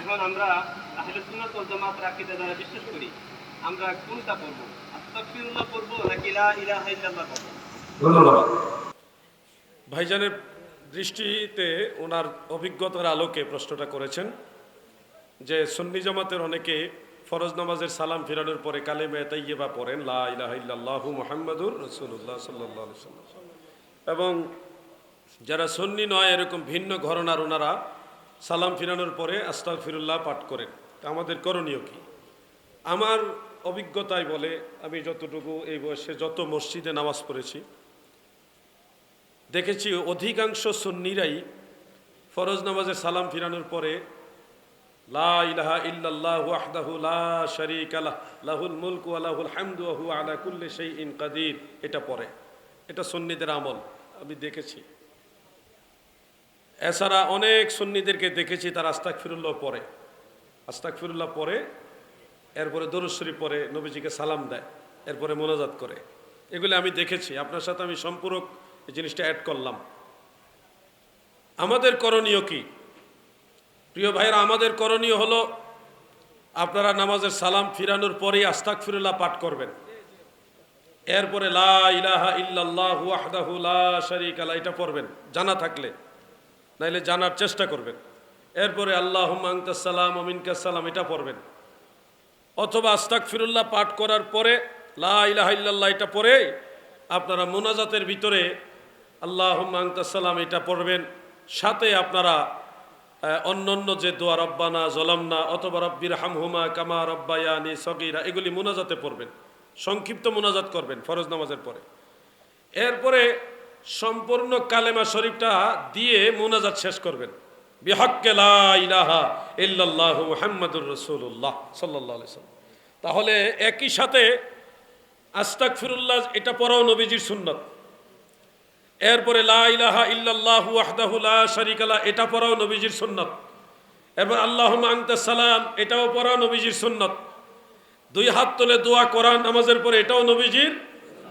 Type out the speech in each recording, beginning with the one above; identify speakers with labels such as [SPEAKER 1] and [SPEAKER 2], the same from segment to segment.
[SPEAKER 1] এখন আমরা আহলে সুন্নাত ওয়াল জামাতের আকীদা যারা বিশ্বাস করি। আমরা কোনটা পড়ব? আস্তাগফিরুল্লাহ পড়ব নাকি লা ইলাহা ইল্লাল্লাহ পড়ব?
[SPEAKER 2] ধন্যবাদ। ভাইজানের দৃষ্টিতে ওনার অভিজ্ঞতার আলোকে প্রশ্নটা করেছেন যে সন্নি জামাতের অনেকে ফরজ নামাজের সালাম ফিরানোর পরে কালেমে তাইয়েবা পড়েন লা ইলাহা ইল্লাল্লাহু মুহাম্মাদুর রাসূলুল্লাহ সাল্লাল্লাহু আলাইহি সাল্লাম এবং যারা সন্নি নয় এরকম ভিন্ন ঘরনার ওনারা সালাম ফিরানোর পরে আস্তাক ফিরুল্লাহ পাঠ করেন। আমাদের করণীয় কি? আমার অভিজ্ঞতায় বলে, আমি যতটুকু এই বয়সে যত মসজিদে নামাজ পড়েছি, দেখেছি অধিকাংশ সুন্নিরাই ফরজ নামাজের সালাম ফিরানোর পরে, লা ইলাহা ইল্লাল্লাহ ওয়াহদাহু লা শারীকা লাহ, লাহুল মুলকু ওয়া লাহুল হামদু ওয়া হুয়া আলা কুল্লি শাইইন কাদির। এটা পড়ে। এটা সুন্নিদের আমল। আমি দেখেছি। এছাড়া অনেক সুন্নিদেরকে দেখেছি তার আস্তাক ফিরুল্লাহ পরে আস্তাক ফিরুল্লাহ পরে এরপরে দরুশ্বরী পরে নবীজিকে সালাম দেয়, এরপরে মোনাজাত করে। এগুলি আমি দেখেছি, আপনার সাথে আমি সম্পূরক এই জিনিসটা অ্যাড করলাম। আমাদের করণীয় কি? প্রিয় ভাইরা আমাদের করণীয় হলো আপনারা নামাজের সালাম ফিরানোর পরেই আস্তাক ফিরুল্লাহ পাঠ করবেন। এরপরে লা ইলাহা ইল্লাল্লাহ লা শারীকা লা, এটা পড়বেন, জানা থাকলে। নাইলে জানার চেষ্টা করবেন। এরপরে আল্লাহ সালাম সালাম এটা পড়বেন। অথবা আস্তাক ফিরুল্লাহ পাঠ করার পরে লা ইলাহা ইল্লাল্লাহ এটা পড়ে আপনারা মোনাজাতের ভিতরে আল্লাহ সালাম এটা পড়বেন। সাথে আপনারা আহ, অন্যান্য যে দোয়া রব্বানা জলামনা অথবা রব্বির হামহুমা কামা রব্বায়ানি সগিরা এগুলি মোনাজাতে পড়বেন। সংক্ষিপ্ত মোনাজাত করবেন ফরজ নামাজের পরে। এরপরে সম্পূর্ণ কালেমা শরীফটা দিয়ে মোনাজাত শেষ করবেন। বিহক্কে ইলাহা আলাইহি সাল্লাম। তাহলে একই সাথে আস্তাগফিরুল্লাহ, এটা পড়াও নবীজির সুন্নত। এরপরে লা ইলাহা ইল্লাল্লাহু এটা পড়াও নবীজির সুন্নত। এরপর আল্লাহ সালাম, এটাও পড়াও নবীজির সুন্নত। দুই হাত তোলে দোয়া কোরআন নামাজের পরে এটাও নবীজির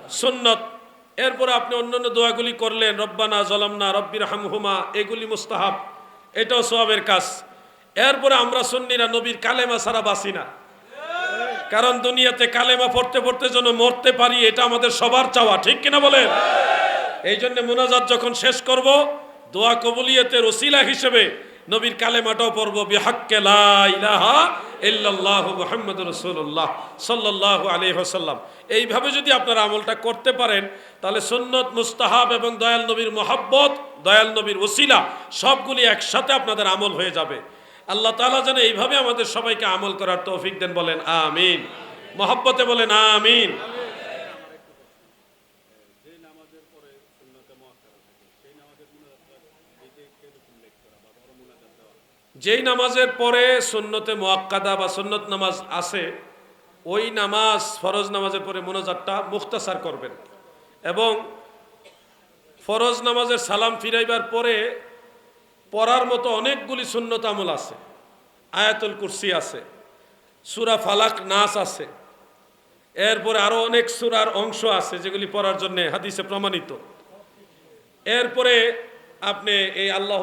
[SPEAKER 2] সুন্নত। এরপরে আপনি অন্যান্য দোয়াগুলি করলেন, রব্বানা জলামনা রব্বির হামহুমা এগুলি মুস্তাহাব, এটাও সোয়াবের কাজ। এরপরে আমরা সুন্নিরা নবীর কালেমা ছাড়া বাসি না। কারণ দুনিয়াতে কালেমা পড়তে পড়তে যেন মরতে পারি, এটা আমাদের সবার চাওয়া, ঠিক কিনা বলেন? এই জন্য মোনাজাত যখন শেষ করব, দোয়া কবুলিয়তের ওসিলা হিসেবে নবীর কালেমাটাও পড়ব, বিহাক্কে লা ইলাহা ইল্লাল্লাহু মুহাম্মাদুর রাসূলুল্লাহ সাল্লাল্লাহু আলাইহি ওয়াসাল্লাম। এইভাবে যদি আপনারা আমলটা করতে পারেন, তাহলে সুন্নত, মুস্তাহাব এবং দয়াল নবীর মহব্বত, দয়াল নবীর ওসিলা সবগুলি একসাথে আপনাদের আমল হয়ে যাবে। আল্লাহ তাআলা যেন এইভাবে আমাদের সবাইকে আমল করার তৌফিক দেন বলেন, আমিন। মহব্বতে বলেন, আমিন। যেই নামাজের পরে সুন্নতে মোয়াক্কাদা বা সুন্নত নামাজ আছে, ওই নামাজ, ফরজ নামাজের পরে মোনাজাতটা মুখতাসার করবেন। এবং ফরজ নামাজের সালাম ফিরাইবার পরে পড়ার মতো অনেকগুলি সুন্নত আমল আছে। আয়াতুল কুরসি আছে, সুরা ফালাক নাস আছে। এরপরে আরও অনেক সুরার অংশ আছে যেগুলি পড়ার জন্য হাদিসে প্রমাণিত। এরপরে আপনি এই আল্লাহ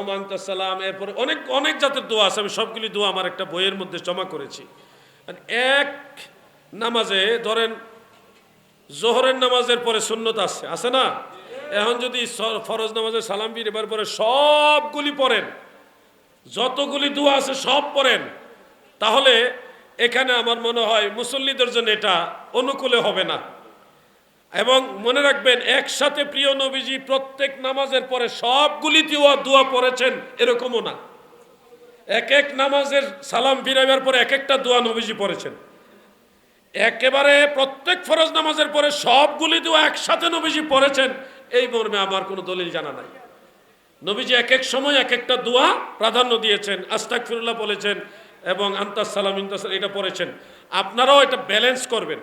[SPEAKER 2] সালাম, এরপরে অনেক অনেক জাতের দোয়া আছে, আমি সবগুলি দোয়া আমার একটা বইয়ের মধ্যে জমা করেছি। এক নামাজে, ধরেন, জোহরের নামাজের পরে সুন্নত আছে আছে না? এখন যদি ফরজ নামাজের সালাম ফির এবার পরে সবগুলি পড়েন, যতগুলি দোয়া আছে সব পড়েন, তাহলে এখানে আমার মনে হয় মুসল্লিদের জন্য এটা অনুকূলে হবে না। এবং মনে রাখবেন, একসাথে প্রিয় নবীজি প্রত্যেক নামাজের পরে সবগুলি দোয়া দোয়া পড়েছেন, এরকমও না। এক এক নামাজের সালাম ফিরাইবার পরে এক একটা দোয়া নবীজি পড়েছেন। একেবারে প্রত্যেক ফরজ নামাজের পরে সবগুলি দোয়া একসাথে নবীজি পড়েছেন, এই মর্মে আমার কোনো দলিল জানা নাই। নবীজি এক এক সময় এক একটা দোয়া প্রাধান্য দিয়েছেন আস্তাক ফিরুল্লাহ বলেছেন এবং আন্তাস সালাম ইন্তাস এটা পড়েছেন। আপনারাও এটা ব্যালেন্স করবেন।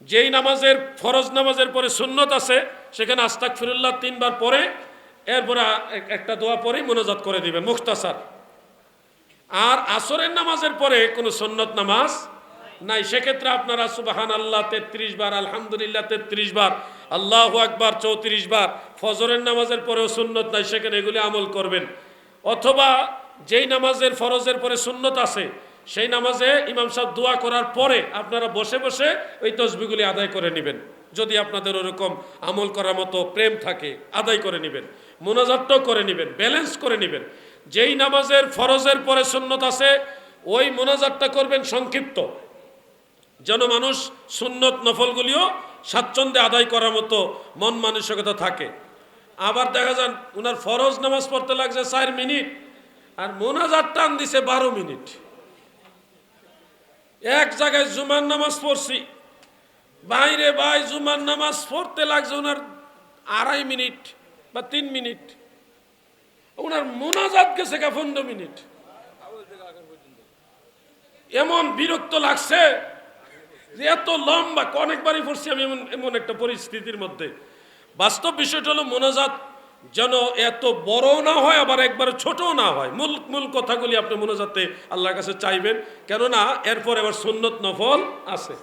[SPEAKER 2] যেই নামাজের, ফরজ নামাজের পরে সুন্নত আছে, সেখানে আস্তাক ফিরুল্লাহ তিনবার পরে এরপরে একটা দোয়া পরেই মনোজাত করে দিবেন, মুখতাসার। আর আসরের নামাজের পরে কোনো সুন্নত নামাজ নাই। সেক্ষেত্রে আপনারা সুবাহান আল্লাহ তেত্রিশ বার, আলহামদুলিল্লাহ তেত্রিশ বার, আল্লাহ আকবার চৌত্রিশ বার, ফজরের নামাজের পরেও সুন্নত নাই, সেখানে এগুলি আমল করবেন। অথবা যেই নামাজের ফরজের পরে সুন্নত আছে, সেই নামাজে ইমাম সাহেব দোয়া করার পরে আপনারা বসে বসে ওই তসবিগুলি আদায় করে নেবেন। যদি আপনাদের ওরকম আমল করার মতো প্রেম থাকে, আদায় করে নেবেন। মোনাজাতটাও করে নেবেন, ব্যালেন্স করে নেবেন। যেই নামাজের ফরজের পরে সুন্নত আছে, ওই মোনাজাতটা করবেন সংক্ষিপ্ত। যেন মানুষ সুন্নত নফলগুলিও স্বাচ্ছন্দ্যে আদায় করার মতো মন মানসিকতা থাকে। আবার দেখা যান ওনার ফরজ নামাজ পড়তে লাগছে চার মিনিট। আর মোনাজাত টান দিছে বারো মিনিট। এক জায়গায় জুমার নামাজ পড়ছি, বাইরে ভাই জুমার নামাজ পড়তে লাগছে ওনার আড়াই মিনিট বা তিন মিনিট। ওনার মোনাজাত গেছে গা পনেরো মিনিট। এমন বিরক্ত লাগছে যে এত লম্বা অনেকবারই পড়ছি আমি এমন এমন একটা পরিস্থিতির মধ্যে। বাস্তব বিষয়টা হলো মোনাজাত যেন এত বড় না হয়, আবার একবারে ছোটও না হয়। মূল মূল কথাগুলি আপনি মোনাজাতে আল্লাহর কাছে চাইবেন। কেননা, এরপর এবার সুন্নত নফল আছে।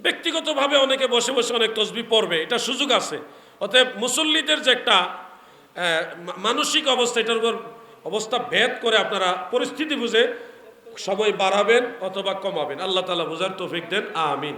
[SPEAKER 2] ব্যক্তিগতভাবে অনেকে বসে বসে অনেক তসবি পড়বে, এটা সুযোগ আছে। অতএব মুসল্লিদের যে একটা মানসিক অবস্থা, এটার উপর অবস্থা ভেদ করে আপনারা পরিস্থিতি বুঝে সময় বাড়াবেন অথবা কমাবেন। আল্লাহ তালা বুঝার তৌফিক দেন, আমিন।